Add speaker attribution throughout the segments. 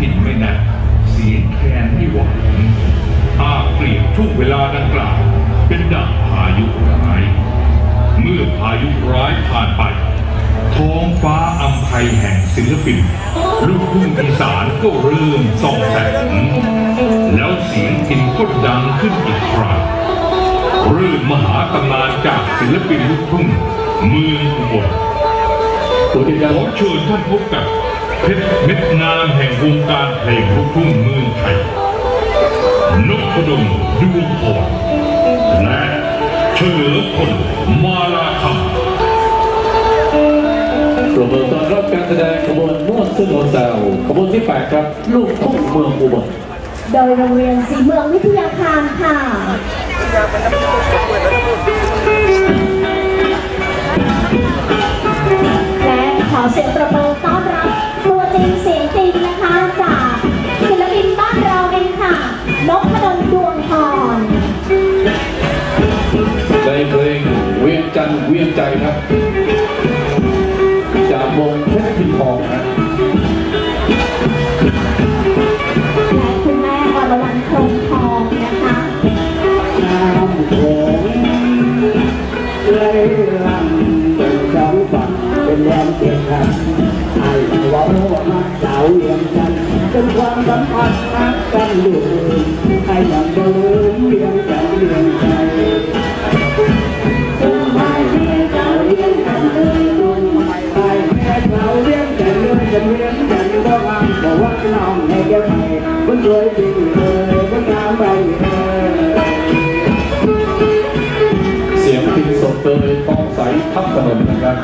Speaker 1: พินไม่แน่เสียงแคนไม่หวังอาเปรียบช่วงเวลาดังกล่าวเป็นดังพายุร้าย เมื่อพายุร้ายผ่านไป ท้องฟ้าอำไพแห่งศิลปิน ลูกทุ่งอีสานก็เริ่มส่องแสง แล้วเสียงพินก็ดังขึ้นอีกครั้งเริ่มมหาตำนานจากศิลปินลูกทุ่งเมืองอุบลขอเชิญท่านพบกับ เพชรเม็ดงามแห่งวงการเพลงลูกทุ่งเมืองไทยนพดลดวงพรและเฉลิมพลมาลาคำ
Speaker 2: ปรบมือต้อนรับการแสดงขบวนนวดซึ่งโฮเซลขบวนที่8ครับ ลูกทุ่งเมืองอุบล
Speaker 3: โดยโรงเรียนสีเมืองวิทยาคารค่ะและขอเสียงประมือต้อนรับตัว จริงเสียงจริงนะคะจากศิลปินบ้านเราเองค่ะนพดลดวงพร
Speaker 2: ในเพลงเวียงจันทร์เวียงใจครับ จากวงเพชรพินทองนะ
Speaker 3: และคุณแม่อรวรรณพรหมทองนะคะ
Speaker 4: น้ำโขงไหลหลังเป็นสอง มาสาวเลี้ยงกันจนความสัมพันธ์นักกันลืมไอ้ยังบ่ลืมเลี้ยงกันเลี้ยงใจคุณไม่เลี้ยงกันเลี้ยงกันเลยคุณไปแม่เราเลี้ยงกันเลยกันเลี้ยงกันบ่วางบ่ว่าน้องให้แกไปมันรวยจริงเลยมันงามไปเลย
Speaker 2: เสียงพินสดเตยทองใสทับถนนนะครับ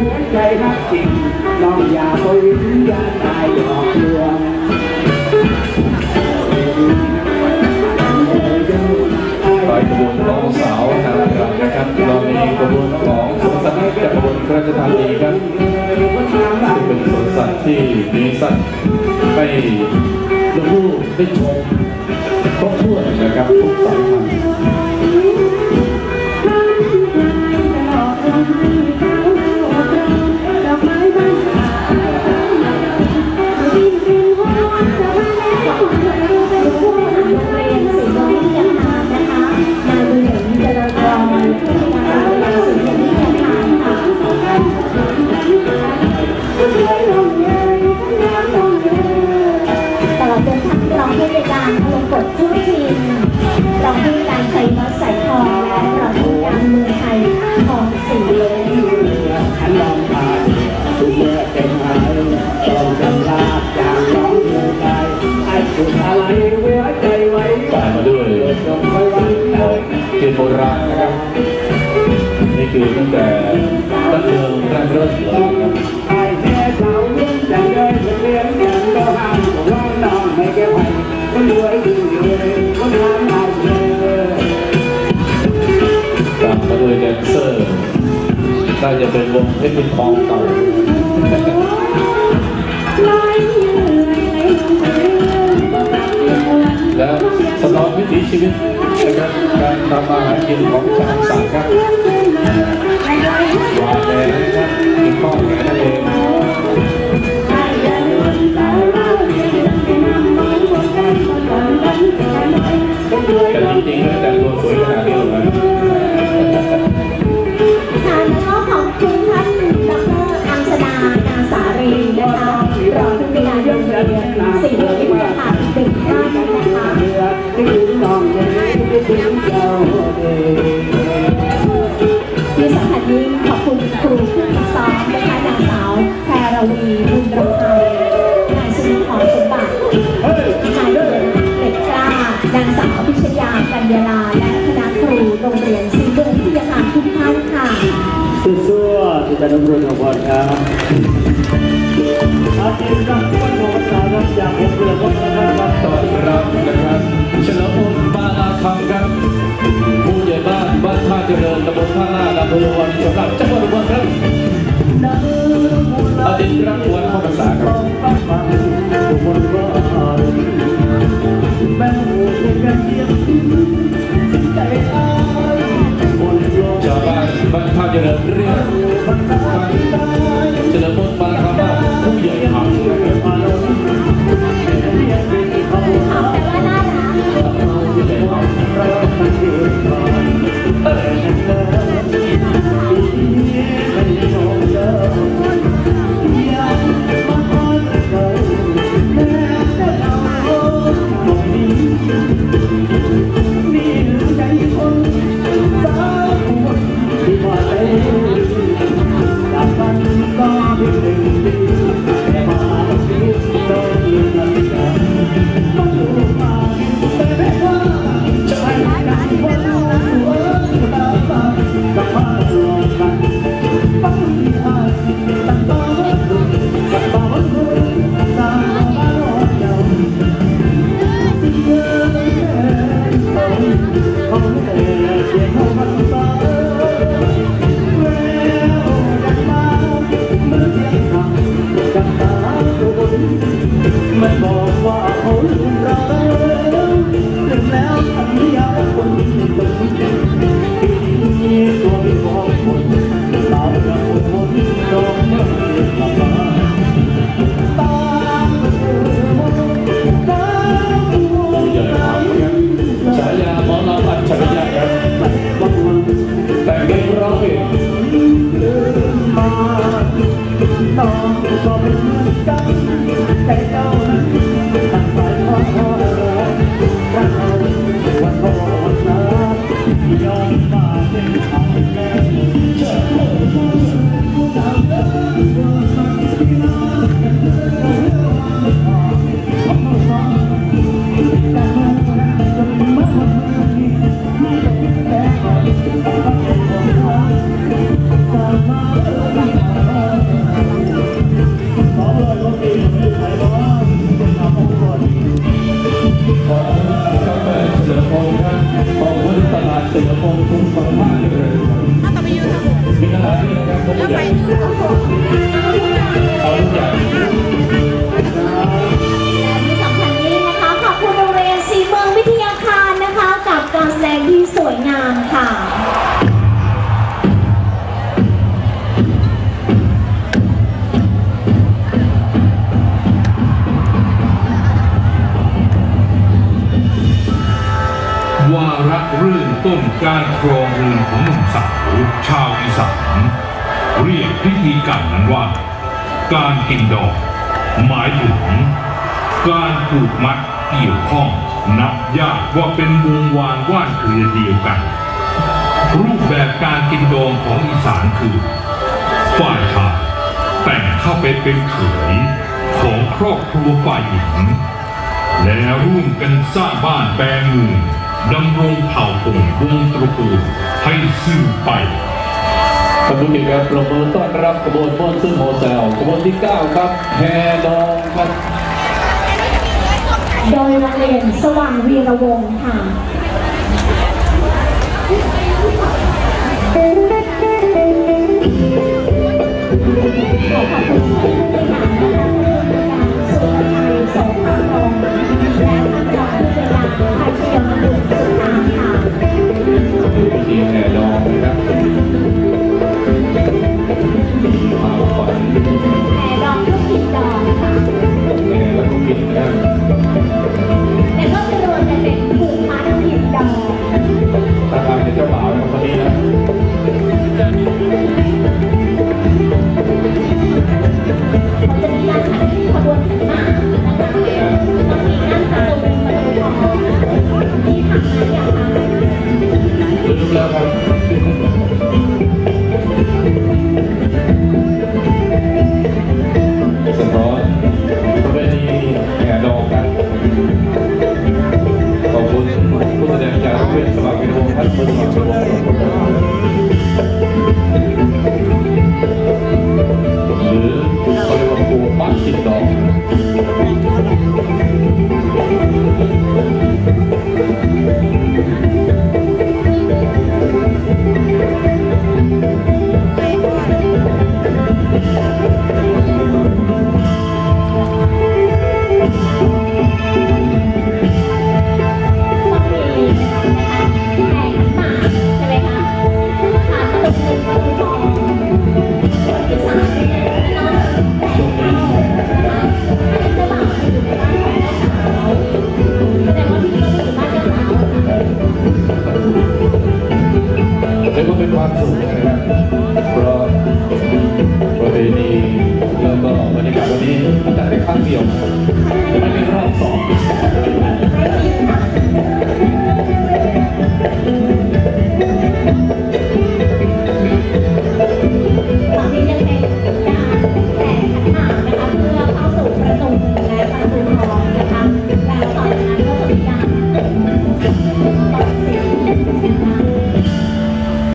Speaker 3: หัว
Speaker 4: ใจรักจริงน้องอย่าไปวิญญาณตายหลอกลวง
Speaker 2: ไปขบวนของสาวทางกลางนะครับเรามีขบวนของสวนสัตว์จากขบวนพระราชทานีครับซึ่งเป็นสวนสัตว์ที่มีสัตว์ให้ลูกได้ชมครบถ้วนนะครับทุกสายพันธุ์
Speaker 3: รา
Speaker 2: ณนะครับนี่คือตั้งแต่ตั้งเดิมแรกเริ่มเลยนะครับ
Speaker 4: ไอ้แม่สาวเลี้ยงจังเลยเลี้ยงกันก็ห้ามก็ร้องน้องให้แกไปมันรวยดีเลยมันงามเอาเลย
Speaker 2: ตามมาด้วยแดนเซอร์น่าจะเป็นวงเพชรบุญทองเก่าและสนองวิถีชีวิตนะครับการ ทำมาหากินของชาวสานครับวาแดงนะครับกินข้าวแกงนั่นเอง
Speaker 3: คุณอภรครับอาทิต
Speaker 4: ย์
Speaker 3: ครั
Speaker 5: บวันของสาวรับจากผมเพื่อนวัฒนธร
Speaker 2: ต่อรับนะครับเฉลิมพลมาลาคำครับ ผู้ใหญ่บ้านบ้านท่าเจริญตำบลท่าลาดอำเภอวันสำหรับจังหวัดอุบลครับ เจริญเรียก บ
Speaker 5: อก
Speaker 3: ว่า
Speaker 5: เขาลืมเราแลืมแล้วสัญญาคนตนปีนี้ตัวเป็นของคนตามกระบวนดอกเมื่อกลับมาตามเธอตาม
Speaker 2: ผู้ใหญ่หำครับฉายาหมอลำอัจฉริยะครับแต่งเพลงร้องเพลง
Speaker 5: มาน้องก็เป็นเหมือนกัน ต้นการครอง
Speaker 2: เรือนของ
Speaker 1: หนุ่มสาวชาวอีสานเรียกพิธีกรรมนั้นว่า การกินดอก หมายถึง การผูกมัดเกี่ยวข้องนับญาติว่าเป็นวงวานว่านเครือเดียวกัน รูปแบบการกินดองของอีสานคือ ฝ่ายชายแต่งเข้าไปเป็นเขยของครอบครัวฝ่ายหญิง และร่วมกันสร้างบ้านแปลงเมือง ดำรงเผ่าพงวงตระกูลให้สืบไป
Speaker 2: ท่านผู้ชมครับปรบมือต้อนรับกระบวนม่วนซึ่งโฮเซลกระบวนที่ 9 ครับแฮดองครับ
Speaker 3: โดยโรงเรียนสว่างวีระวงศ์ค่ะขอขอบคุณผู้บริหารและ